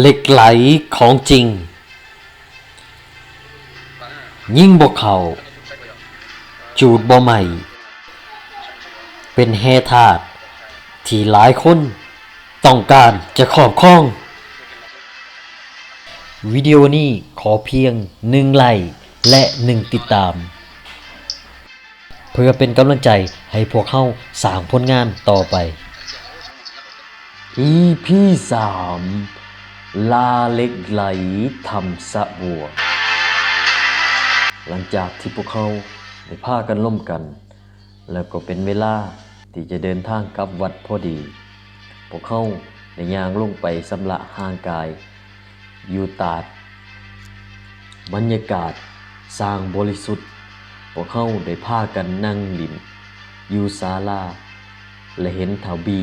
เหล็กไหลของจริง ยิ่งบกเขา จูดบ่ใหม่ เป็นแฮธาตุที่หลายคนต้องการจะครอบครอง วิดีโอนี้ขอเพียงหนึ่งไลค์และหนึ่งติดตาม เพื่อเป็นกำลังใจให้พวกเข้าสร้างผลงานต่อไป EP สาม ลาเล็กไหลทำสะบัว หลังจากที่พวกเขาได้พากันล่มกัน แล้วก็เป็นเวลาที่จะเดินทางกลับวัดพอดี พวกเขาได้ย่างลงไปสำละห่างกาย อยู่ตาด บรรยากาศสร้างบริสุทธิ์ พวกเขาได้พากันนั่งลินอยู่ศาลา และเห็นเถาบี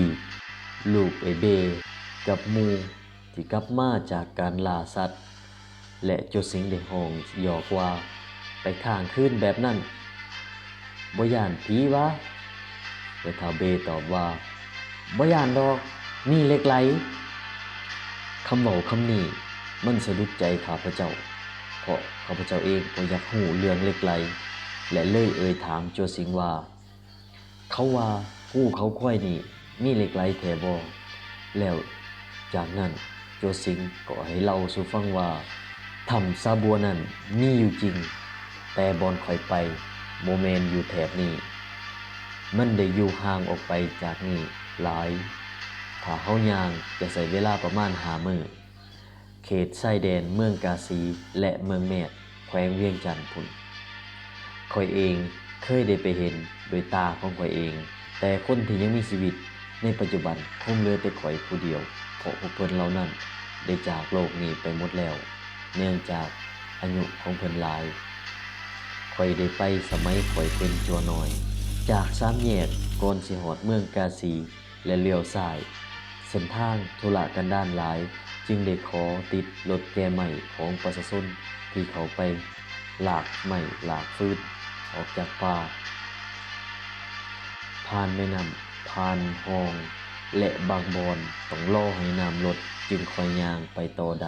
ลูกไอเบ กับมู ที่กลับมาจากการล่าสัตว์ และจ้าสิงได้ห้องหยอกว่า ไปข้างขึ้นแบบนั้นบ่ย่านผีวะแต่เถาเบตอบว่าบ่ย่านดอกนี่เล็กไหลคำเว้าคำนี้มันสะดุดใจข้าพเจ้า เพราะข้าพเจ้าเองก็อยากหูเรื่องเล็กไหลและเลยเอ่ยถามโจสิงว่า เขาว่ากู้เขาค่อยนี่มีเหล็กไหลแถบอแล้วจากนั้น โจสิงก็ให้เล่าสู่ฟังว่าถ้ำซาบัวนั้นมีอยู่จริง แต่บอนคอยไปโมเมนอยู่แถบนี้ มันได้อยู่ห่างออกไปจากนี่หลาย ถ้าเฮายางจะใส่เวลาประมาณหามือเขตชายแดนเมืองกาสีและเมืองแมดแขวงเวียงจันทน์พุ่นคอยเองเคยได้ไปเห็นโดยตาของคอยเอง แต่คนที่ยังมีชีวิต ในปัจจุบันคงเหลือแต่ข่อยผู้เดียวเพราะพวกเพิ่นเหล่านั้นได้จากโลกนี้ไปหมดแล้ว เนื่องจากอายุของเพิ่นหลายข่อยได้ไปสมัยข่อยเป็นจัวน้อย จากสามแยกก่อนสิหอดเมืองกาสีและเลี้ยวซ้าย เส้นทางธุระกันด้านหลาย จึงได้ขอติดรถแกใหม่ของประชาชนที่เขาไปหลากใหม่หลากฟืนออกจากป่าผ่านแม่น้ำ ผ่านหอง และบางบอนต้องล่อให้น้ำลดจึงคอยยางไปต่อใด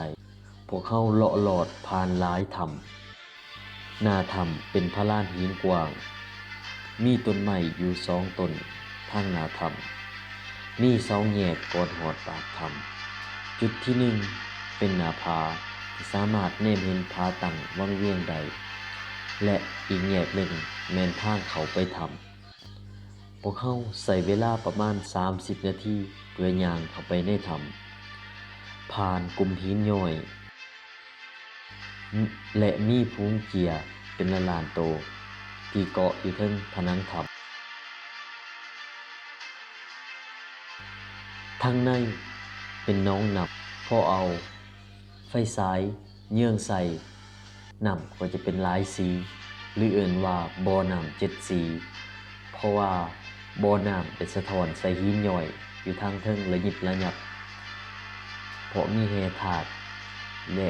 พวกเข้าเลาะหลอดผ่านหลายถ้ำหน้าถ้ำเป็นพระลานหินกว้าง มีต้นไม้อยู่สองต้นทางนาถ้ำมีเสาแยกก่อนหอดปากถ้ำจุดที่หนึ่งเป็นนาผาสามารถเนมเห็นผาตั้งวังเวียงใด และอีกแยกหนึ่งแมนทางเขาไปถ้ำ พวกเขาใส่เวลาประมาณ 30 นาทีเพื่อย่างเข้าไปในถ้ำผ่านกลุ่มหินย่อย และมีพุงเกียร์เป็นละลานโต ที่เกาะอยู่เทิงผนังถ้ำทางในเป็นน้องหนับพอเอา ไฟสายเยื่องใส่นำก็จะเป็นหลายสี หรือเอื่นว่าบอนำเจ็ดสี เพราะว่า บ่อน้ำเป็นสะท้อนใส่หินย่อยอยู่ทางเทิงระยิบระยับ เพราะมีแฮถาดและ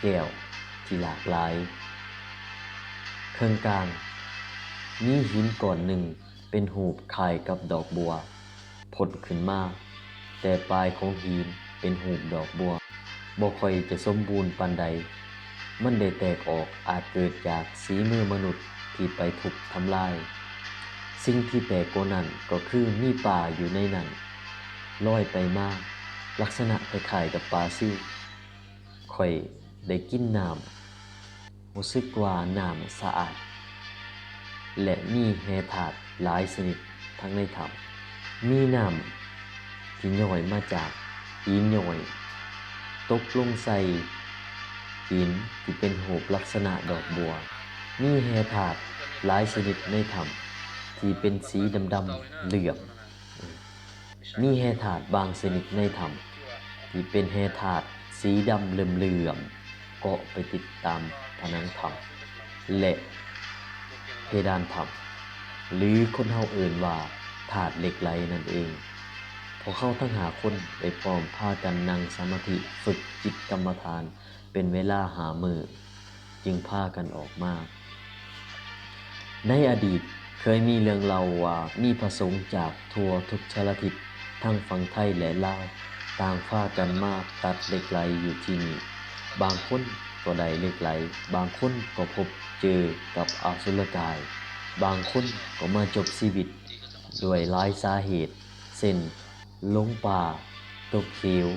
แก้วที่หลากหลาย เครื่องกลางมีหินก่อนหนึ่งเป็นหูบคล้ายกับดอกบัวผลขึ้นมาแต่ปลายของหินเป็นหูบดอกบัวบ่ค่อยจะสมบูรณ์ปานใด มันได้แตกออกอาจเกิดจากสีมือมนุษย์ที่ไปทุบทำลาย สิ่งที่แปลกกว่านั้นก็คือมีป่าอยู่ในนั้นลอยไปมาลักษณะคล้ายๆกับปลาซิวค่อยได้กินน้ำรู้สึกว่าน้ำสะอาด และมีแฮถาดหลายชนิดทั้งในถ้ำมีน้ำที่ย่อยมาจากหินย่อย ตกลงใส่หินที่เป็นหูปลักษณะดอกบัว มีแฮถาดหลายชนิดในถ้ำ ที่เป็นสีดำๆเหลื่อมมีแฮถาดบางชนิดในถ้ำที่เป็นแฮถาดสีดำเหลื่อมๆเกาะไปติดตามผนังถ้ำและเพดานถ้ำหรือคนเฮาเอื่นว่าถาดเหล็กไหลนั่นเองพอเข้าทั้งหาคนได้พร้อมพากันนั่งสมาธิฝึกจิตกรรมฐาน เป็นเวลาหามือจึงพากันออกมาในอดีต เคยมีเรื่องเล่าว่ามีพระสงฆ์จากทั่วทุกชาลทิศทั้งฝั่งไทยและลาวต่างพากันมาตัดเหล็กไหลอยู่ที่นี่ บางคนก็ได้เหล็กไหล บางคนก็พบเจอกับอสุรกาย บางคนก็มาจบชีวิตด้วยหลายสาเหตุเช่นลงป่าตกเหว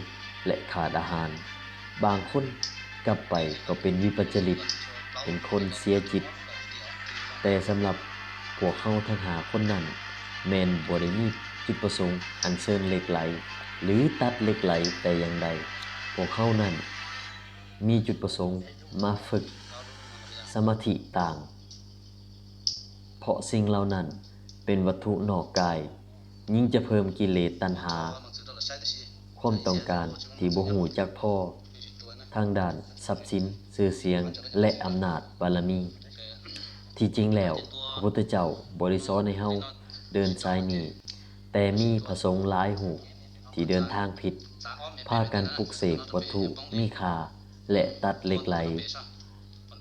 และขาดอาหาร บางคนกลับไปก็เป็นวิปจริต เป็นคนเสียจิต แต่สำหรับ พวกเขาทั้งหาคนนั้นแมนบริมีจุดประสงค์อันเชิญเหล็กไหล หรือตัดเหล็กไหลแต่อย่างใด พวกเขานั้น มีจุดประสงค์มาฝึก สมาธิต่าง เพราะสิ่งเหล่านั้นเป็นวัตถุนอกกาย ยิ่งจะเพิ่มกิเลสตัณหา ความต้องการที่บ่หูจากพ่อ ทางด้านทรัพย์สินชื่อเสียง และอำนาจบารมี ที่จริงแล้ว ระพุทธเจ้าบริสอนให้เฮาเดินสายนี้ แต่มีพระสงฆ์หลายหูที่เดินทางผิดพากันปลุกเสกวัตถุมีค่าและตัดเหล็กไหล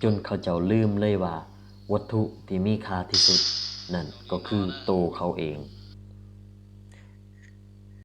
จนเขาเจ้าลืมเลยว่า วัตถุที่มีค่าที่สุด นั่นก็คือโตวเขาเอง